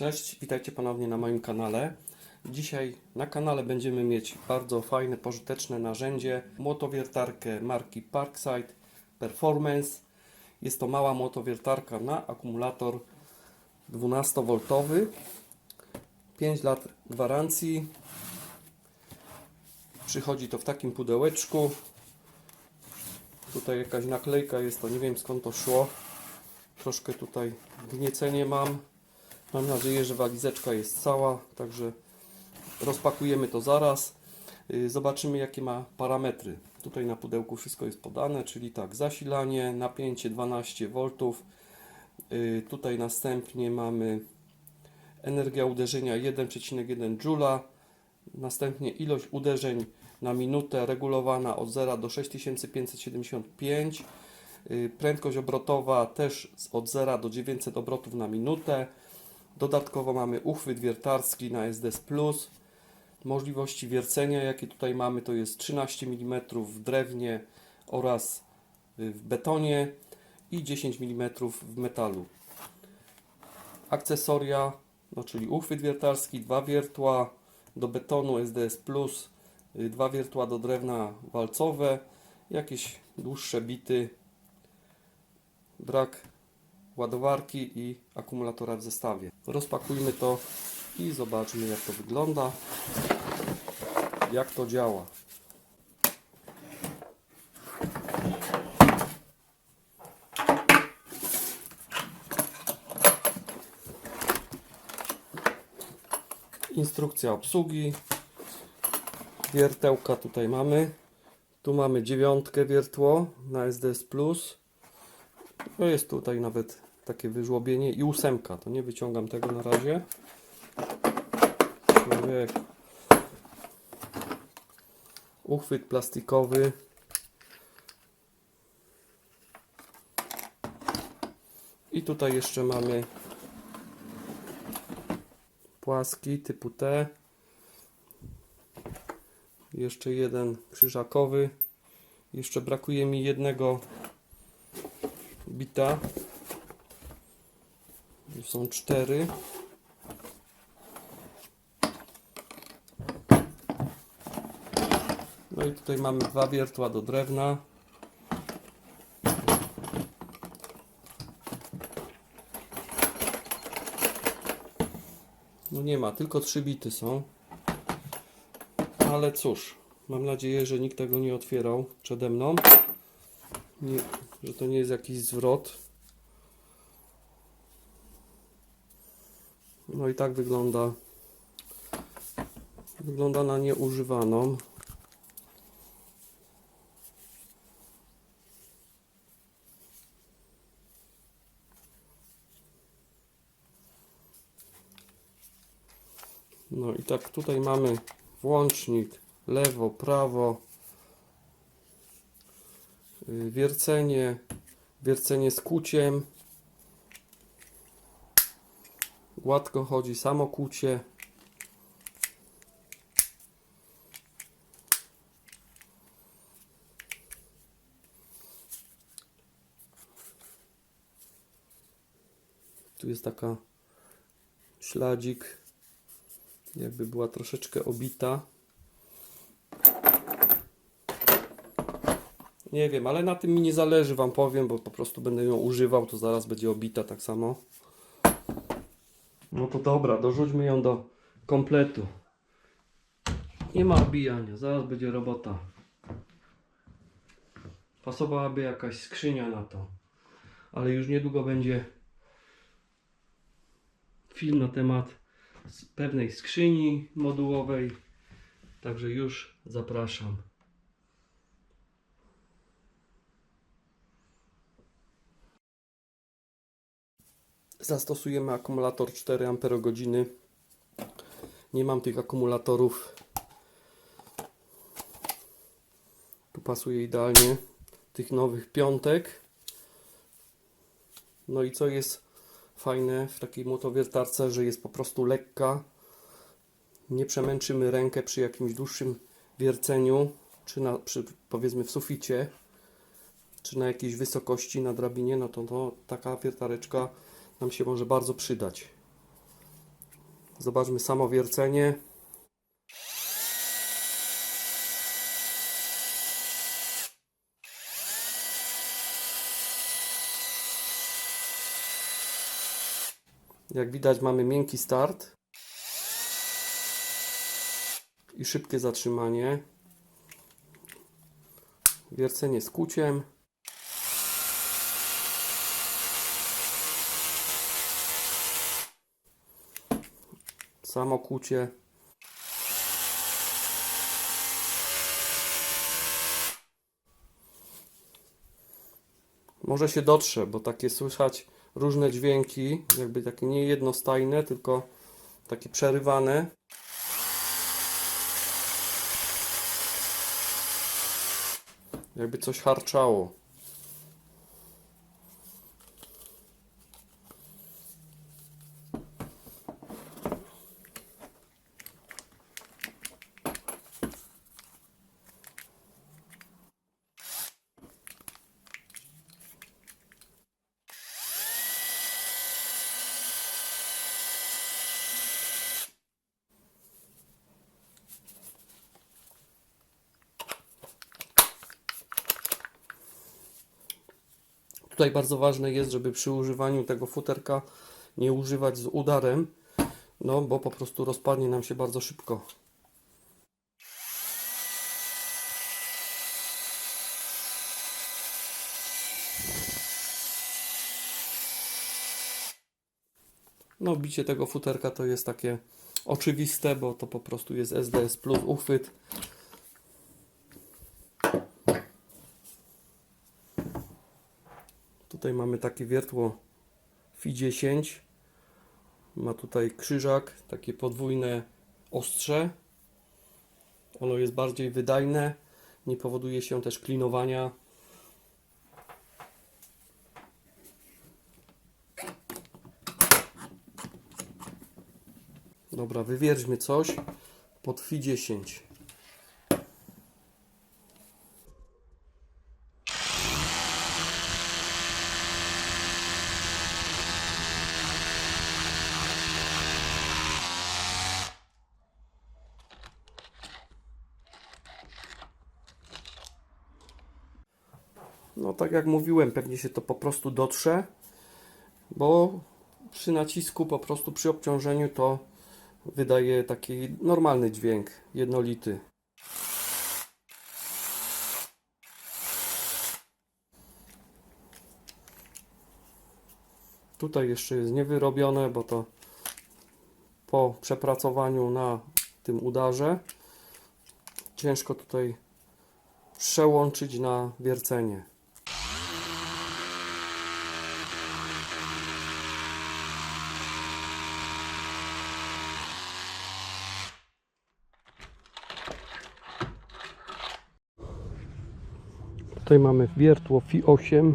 Cześć, witajcie ponownie na moim kanale. Dzisiaj na kanale będziemy mieć bardzo fajne, pożyteczne narzędzie, młotowiertarkę marki Parkside Performance. Jest to mała młotowiertarka na akumulator 12V, 5 lat gwarancji. Przychodzi to w takim pudełeczku. Tutaj jakaś naklejka jest, to nie wiem skąd to szło. Troszkę tutaj gniecenie mam. Mam nadzieję, że walizeczka jest cała, także rozpakujemy to zaraz. Y, Zobaczymy jakie ma parametry. Tutaj na pudełku wszystko jest podane, czyli tak, zasilanie, napięcie 12V. Y, Tutaj następnie mamy energia uderzenia 1,1 Joule. Następnie ilość uderzeń na minutę regulowana od 0 do 6575. Y, Prędkość obrotowa też od 0 do 900 obrotów na minutę. Dodatkowo mamy uchwyt wiertarski na SDS Plus. Możliwości wiercenia, jakie tutaj mamy, to jest 13 mm w drewnie oraz y, w betonie i 10 mm w metalu. Akcesoria, no czyli uchwyt wiertarski, dwa wiertła do betonu SDS Plus, y, dwa wiertła do drewna walcowe, jakieś dłuższe bity, brak ładowarki i akumulatora w zestawie. Rozpakujmy to i zobaczmy jak to wygląda, jak to działa. Instrukcja obsługi. Wiertełka tutaj mamy. Tu mamy dziewiątkę wiertło na SDS Plus. Jest tutaj nawet takie wyżłobienie i ósemka. To nie wyciągam tego na razie. Człowiek. Uchwyt plastikowy. I tutaj jeszcze mamy płaski typu T. Jeszcze jeden krzyżakowy. Jeszcze brakuje mi jednego bita. Są cztery. No i tutaj mamy dwa wiertła do drewna. No nie ma, tylko trzy bity są. Ale cóż, mam nadzieję, że nikt tego nie otwierał przede mną. Nie, że to nie jest jakiś zwrot. No i tak wygląda. Wygląda na nieużywaną. No i tak tutaj mamy włącznik lewo, prawo, y, wiercenie, wiercenie z kuciem. Gładko chodzi samo kucie. Tu jest taka śladzik, jakby była troszeczkę obita. Nie wiem, ale na tym mi nie zależy, Wam powiem, bo po prostu będę ją używał, to zaraz będzie obita tak samo. No to dobra, dorzućmy ją do kompletu. Nie ma obijania, zaraz będzie robota. Pasowałaby jakaś skrzynia na to. Ale już niedługo będzie film na temat pewnej skrzyni modułowej. Także już zapraszam. Zastosujemy akumulator 4 Ah. Nie mam tych akumulatorów. Tu pasuje idealnie tych nowych piątek. No i co jest fajne w takiej motowiertarce, że jest po prostu lekka. Nie przemęczymy rękę przy jakimś dłuższym wierceniu, czy na, przy, powiedzmy w suficie, czy na jakiejś wysokości na drabinie, no to, to taka wiertareczka nam się może bardzo przydać. Zobaczmy samo wiercenie. Jak widać mamy miękki start i szybkie zatrzymanie. Wiercenie z kuciem. Samo kucie. Może się dotrze, bo takie słychać różne dźwięki, jakby takie nie jednostajne, tylko takie przerywane. Jakby coś harczało. Tutaj bardzo ważne jest, żeby przy używaniu tego futerka nie używać z udarem, no bo po prostu rozpadnie nam się bardzo szybko. No, bicie tego futerka to jest takie oczywiste, bo to po prostu jest SDS plus uchwyt. Tutaj mamy takie wiertło Fi10. Ma tutaj krzyżak, takie podwójne ostrze. Ono jest bardziej wydajne. Nie powoduje się też klinowania. Dobra, wywierzmy coś pod Fi10. No tak jak mówiłem, pewnie się to po prostu dotrze, bo przy nacisku, po prostu przy obciążeniu to wydaje taki normalny dźwięk, jednolity. Tutaj jeszcze jest niewyrobione, bo to po przepracowaniu na tym udarze ciężko tutaj przełączyć na wiercenie. Tutaj mamy wiertło FI8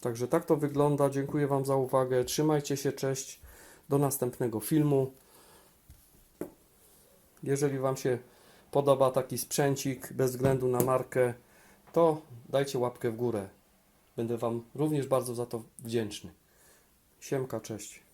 Także tak to wygląda. Dziękuję Wam za uwagę. Trzymajcie się, cześć. Do następnego filmu. Jeżeli Wam się podoba taki sprzęcik, bez względu na markę, to dajcie łapkę w górę. Będę Wam również bardzo za to wdzięczny. Siemka, cześć.